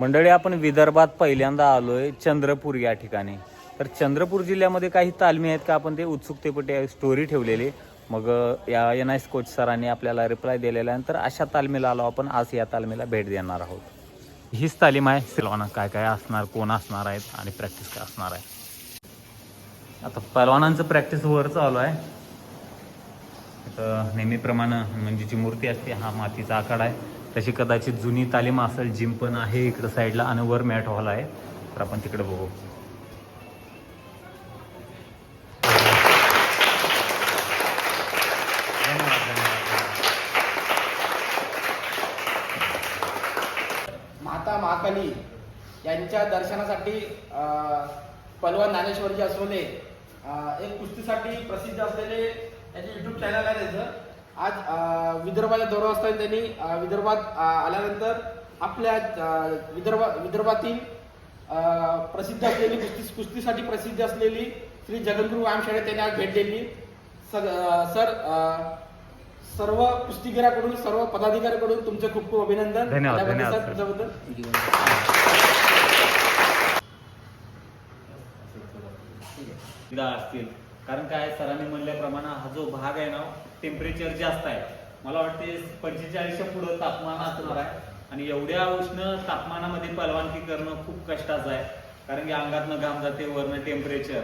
मंडळी आपण विदर्भात पहिल्यांदा आलोय चंद्रपूर या ठिकाणी. तर चंद्रपूर जिल्ह्यामध्ये काही तालमी आहेत का? आपण ते उत्सुकतेपटे स्टोरी ठेवलेली. मग या एन आयस कोच सरांनी आपल्याला रिप्लाय दिलेला आहे. तर अशा तालमीला आलो आपण. आज या तालमीला भेट देणार आहोत. हीच तालीम आहे. सिलवाना काय काय असणार कोण असणार आहेत आणि प्रॅक्टिस काय असणार आहे? आता पहलवानांचं प्रॅक्टिस वर चालू आहे. तर नेहमीप्रमाणे म्हणजे जी मूर्ती असते हा मातीचा आकार आहे. तशी कदाचित जुनी तालीम असेल जिम पण आहे इकडं साईडला आणि वर मॅट हॉल आहे. तर आपण तिकडे बघू. माता महाकाली यांच्या दर्शनासाठी अ, पलवान ज्ञानेश्वरजी असोले एक कुस्तीसाठी प्रसिद्ध असलेले त्यांचे युट्यूब चॅनल आहे त्याचं. आज अ, विदर्भाच्या दौरा असताना त्यांनी विदर्भात आल्यानंतर आपल्या विदर्भ विदर्भातील प्रसिद्ध असलेली कुस्ती कुस्तीसाठी प्रसिद्ध असलेली श्री जगद्गुरू व्यायामशाळेत त्यांनी आज भेट दिली. सर सर सर्व कुस्तीगिराकडून सर्व पदाधिकाऱ्याकडून तुमचे खूप खूप अभिनंदन. धन्यवाद, असतील. कारण काय सरांनी म्हणल्याप्रमाणे हा जो भाग आहे ना टेम्परेचर जास्त आहे. मला वाटते पंचेचाळीसच्या पुढं तापमान असणार आहे. आणि एवढ्या उष्ण तापमानामध्ये पलवानकी करणं खूप कष्टाचं आहे. कारण की अंगातनं घाम जाते वरनं टेम्परेचर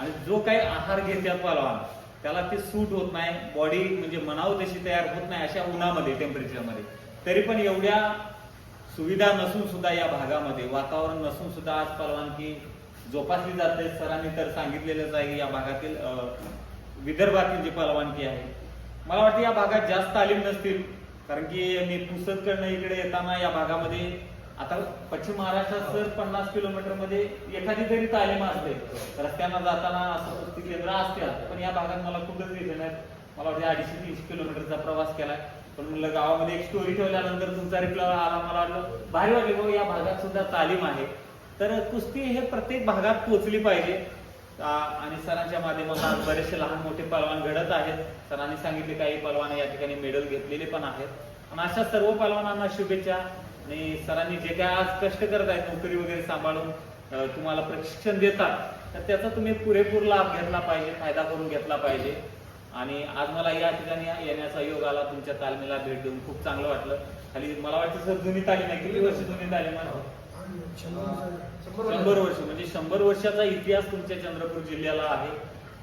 आणि जो काही आहार घेतात पलवान त्याला ते सूट होत नाही. बॉडी म्हणजे मनाव तशी तयार होत नाही अशा उन्हामध्ये टेम्परेचरमध्ये तरी पण एवढ्या सुविधा नसून सुद्धा या भागामध्ये वातावरण नसून सुद्धा आज परवानगी जोपासली जाते. सरांनी तर सांगितलेलंच आहे या भागातील विदर्भातील जी परवानगी आहे मला वाटतं या भागात जास्त तालीम नसतील. कारण की मी पुसदकडनं इकडे येताना या भागामध्ये आता पश्चिम महाराष्ट्रात सर पन्नास किलोमीटरमध्ये एखादी तरी तालीम असते. रस्त्यानं जाताना असं केंद्र असते पण या भागात मला खूपच दिसले नाहीत मला वाटतं अडीचशे तीनशे किलोमीटरचा प्रवास केलाय. पण म्हणलं गावामध्ये एक स्टोरी ठेवल्यानंतर तुमचा रिप्लाय आला मला वाटलं भारी वाटलं. भाऊ या भागात सुद्धा तालीम आहे. तर कुस्ती हे प्रत्येक भागात पोहोचली पाहिजे. आणि सरांच्या माध्यमातून बरेचसे लहान मोठे पलवान घडत आहेत. सरांनी सांगितले काही पलवान या ठिकाणी मेडल घेतलेले पण आहेत. आणि अशा सर्व पलवानांना शुभेच्छा. आणि सरांनी जे काय आज कष्ट करत आहेत नोकरी वगैरे सांभाळून तुम्हाला प्रशिक्षण देतात तर त्याचा तुम्ही पुरेपूर लाभ घेतला पाहिजे फायदा करून घेतला पाहिजे. आणि आज मला या ठिकाणी येण्याचा योग आला. तुमच्या तालमीला भेट देऊन खूप चांगलं वाटलं. खाली मला वाटतं सर जुनी तालीम आहे किती वर्ष जुनी तालीम आहे. शंभर वर्ष म्हणजे शंभर वर्षाचा इतिहास तुमच्या चंद्रपूर जिल्ह्याला आहे.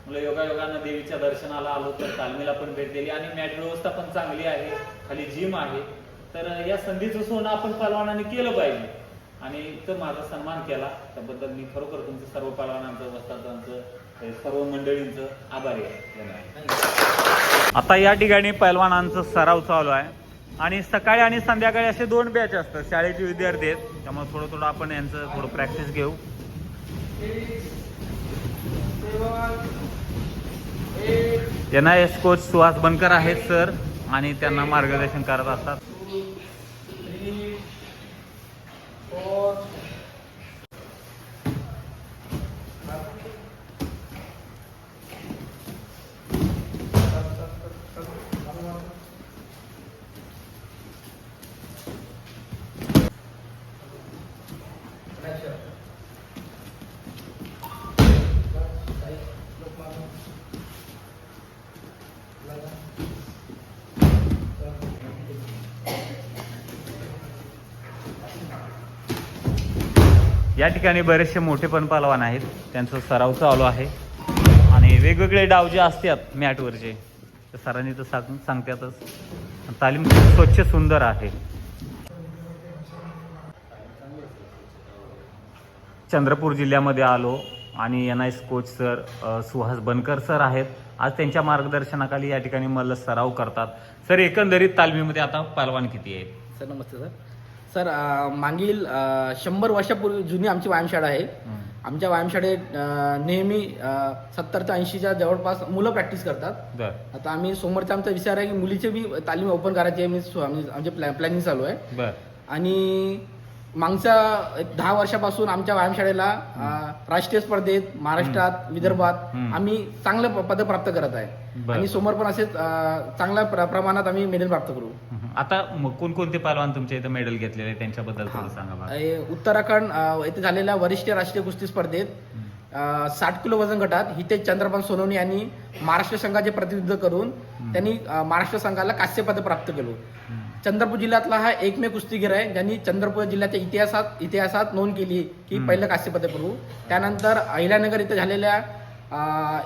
मला योगायोगानं देवीच्या दर्शनाला आलो तर तालमीला पण भेट दिली आणि मॅट व्यवस्था पण चांगली आहे. खाली जिम आहे. तर या संधीचं सोनं आपण पलवानाने केलं पाहिजे. आणि तर माझा सन्मान केला. त्याबद्दल मी खरोखर तुमचं सर्व पलवानांचं वस्तादांचं सर्व मंडळींचं आभारी आहे. आता या ठिकाणी पैलवानांचा सराव चालू आहे. आणि सकाळी आणि संध्याकाळी असे दोन बॅच असतात शाळेचे विद्यार्थी आहेत. त्यामुळे थोडं थोडं आपण यांचं थोडं प्रॅक्टिस घेऊ. N I S coach Suhas Bankar आहेत सर आणि त्यांना मार्गदर्शन करत असतात. या ठिकाणी बरेचसे मोठे पण पलवान आहेत. त्यांचा सराव चालू आहे. आणि वेगवेगळे डाव जे असतात मॅटवरचे तर सरांनी तर सांग सांगतातच. तालीम खूप स्वच्छ सुंदर आहे. चंद्रपूर जिल्ह्यामध्ये आलो आणि N I coach sir Suhas Bankar sir आहेत. आज त्यांच्या मार्गदर्शनाखाली या ठिकाणी मला सराव करतात. सर एकंदरीत तालमीमध्ये आता पालवान किती आहे सर नमस्ते सर. सर मागील शंभर वर्षापूर्वी जुनी आमची व्यायामशाळा आहे. आमच्या व्यायामशाळेत नेहमी सत्तर ते ऐंशीच्या जवळपास मुलं प्रॅक्टिस करतात. आता आम्ही समोरचा आमचा विचार आहे की मुलीचे बी तालीम ओपन करायची आहे. मी आमचे प्लॅ प्लॅनिंग चालू आहे. आणि मागच्या दहा वर्षापासून आमच्या व्यायामशाळेला अं, राष्ट्रीय स्पर्धेत महाराष्ट्रात विदर्भात. आम्ही चांगले पद प्राप्त करत आहे. बरं. आणि समोर पण असेच अं, चांगल्या प्र- प्रमाणात आम्ही मेडल प्राप्त करू. हम्म. आता मग कोणकोणते पहलवान तुमच्या इथं मेडल घेतलेले त्यांच्याबद्दल थोडं सांगा उत्तराखंड अं, येथे झालेल्या वरिष्ठ राष्ट्रीय कुस्ती स्पर्धेत साठ किलो वजन गटात हितेश चंद्रपाल सोनवणे यांनी महाराष्ट्र संघाचे प्रतिनिधित्व करून त्यांनी महाराष्ट्र संघाला कांस्यपद प्राप्त केलं. चंद्रपूर जिल्ह्यातला हा एकमेव कुस्तीगीर आहे ज्यांनी चंद्रपूर जिल्ह्याच्या इतिहासात इतिहासात नोंद केली की. पहिलं कांस्यपद करू त्यानंतर अहिल्यानगर इथं झालेल्या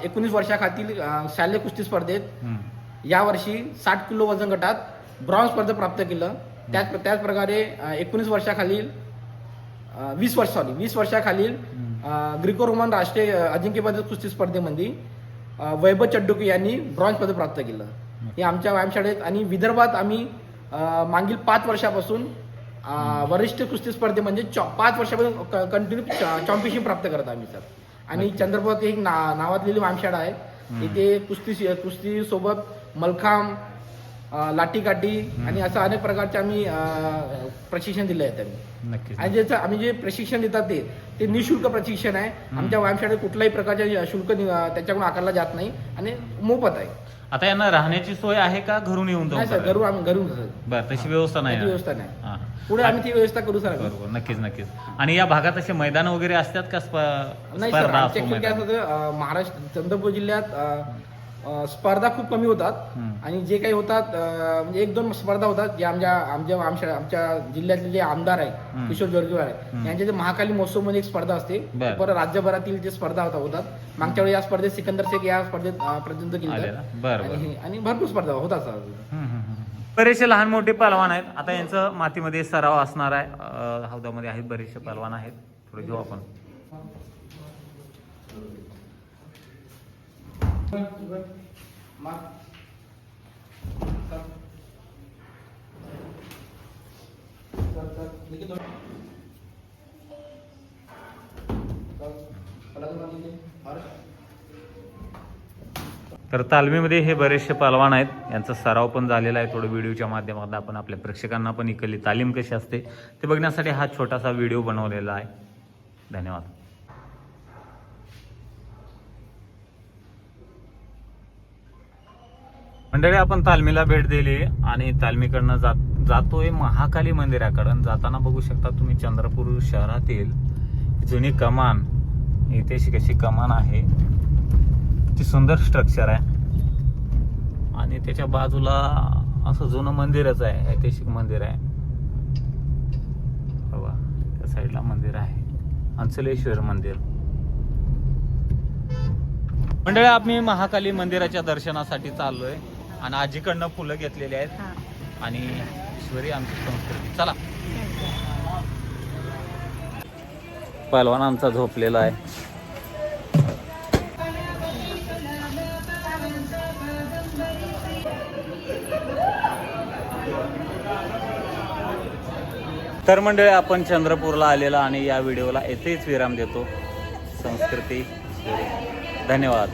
एकोणीस वर्षाखातील शालेय कुस्ती स्पर्धेत. यावर्षी साठ किलो वजन गटात ब्रॉन्झ पदक प्राप्त केलं त्याच त्याच प्रकारे एकोणीस वर्षाखालील वीस वर्ष सॉरी वीस वर्षाखालील ग्रिको रोमन राष्ट्रीय अजिंक्यपद कुस्ती स्पर्धेमध्ये वैभव चड्डुके यांनी ब्रॉन्झ पदक प्राप्त केलं. हे आमच्या व्यायामशाळेत आणि विदर्भात आम्ही मागील पाच वर्षापासून वरिष्ठ कुस्ती स्पर्धे म्हणजे चॉ- पाच वर्षापासून कंटिन्यू चॅम्पियनशिप प्राप्त करत आम्ही सर. आणि चंद्रपूर एक ना नावाजलेली व्यायामशाळा आहे. इथे कुस्ती कुस्ती सोबत मलखांब लाठीकाठी आणि असं अनेक प्रकारचे आम्ही प्रशिक्षण दिले आहे त्यांनी आणि ज्याचं आम्ही जे प्रशिक्षण देतात ते ते निशुल्क प्रशिक्षण आहे. आमच्या व्यायामशाळेत कुठल्याही प्रकारचे शुल्क त्याच्याकडून आकारला जात नाही आणि मोफत आहे. आता यांना राहण्याची सोय आहे का? घरून येऊन जाऊन सर घरून आम्ही घरून बरं तशी व्यवस्था नाही? व्यवस्था नाही. पुढे आम्ही ती व्यवस्था करू सर बरोबर नक्कीच नक्कीच. आणि या भागात असे मैदान वगैरे असतात का? नाही सर महाराष्ट्र चंद्रपूर जिल्ह्यात स्पर्धा खूप कमी होतात. आणि जे काही होतात म्हणजे एक दोन स्पर्धा होतात जे आमच्या आमच्या आमच्या आमच्या जिल्ह्यातले जे आमदार आहे हम्म. किशोर जोरगेवार आहे हम्म. यांच्या जे महाकाली महोत्सवमध्ये एक स्पर्धा असते. परत राज्यभरातील जे स्पर्धा होता होतात मागच्या वेळी या स्पर्धेत सिकंदर शेख या स्पर्धेत प्रतिनिधित्व केलं. आणि भरपूर स्पर्धा होतात. बरेचसे लहान मोठे पहलवान आहेत आता यांचं मातीमध्ये सराव असणार आहे हौदामध्ये आहेत बरेचसे पहलवान आहेत थोडे घेऊ आपण तर तालमीमध्ये हे बरेचसे पलवान आहेत. यांचा सराव पण झालेला आहे थोडं व्हिडिओच्या माध्यमातून. आपण आपल्या प्रेक्षकांना पण इकली तालीम कशी असते ते बघण्यासाठी हा छोटासा व्हिडिओ बनवलेला आहे. धन्यवाद. मंडळी आपण तालमीला भेट दिली आणि तालमीकडनं जात जातोय महाकाली मंदिराकडं. जाताना बघू शकता तुम्ही चंद्रपूर शहरातील जुनी कमान. ऐतिहासिक अशी कमान आहे. ती सुंदर स्ट्रक्चर आहे. आणि त्याच्या बाजूला असं जुनं मंदिरच आहे. ऐतिहासिक मंदिर आहे. बघा त्या साईडला मंदिर आहे. अंचलेश्वर मंदिर. मंडळी आम्ही महाकाली मंदिराच्या दर्शनासाठी चाललोय. आणि आजीकडनं फुलं घेतलेली आहेत. आणि ईश्वरी आमची संस्कृती. चला. पहलवान आमचा झोपलेला आहे. तर मंडळी आपण चंद्रपूरला आलेला आणि या व्हिडिओला येथेच विराम देतो. संस्कृती. धन्यवाद.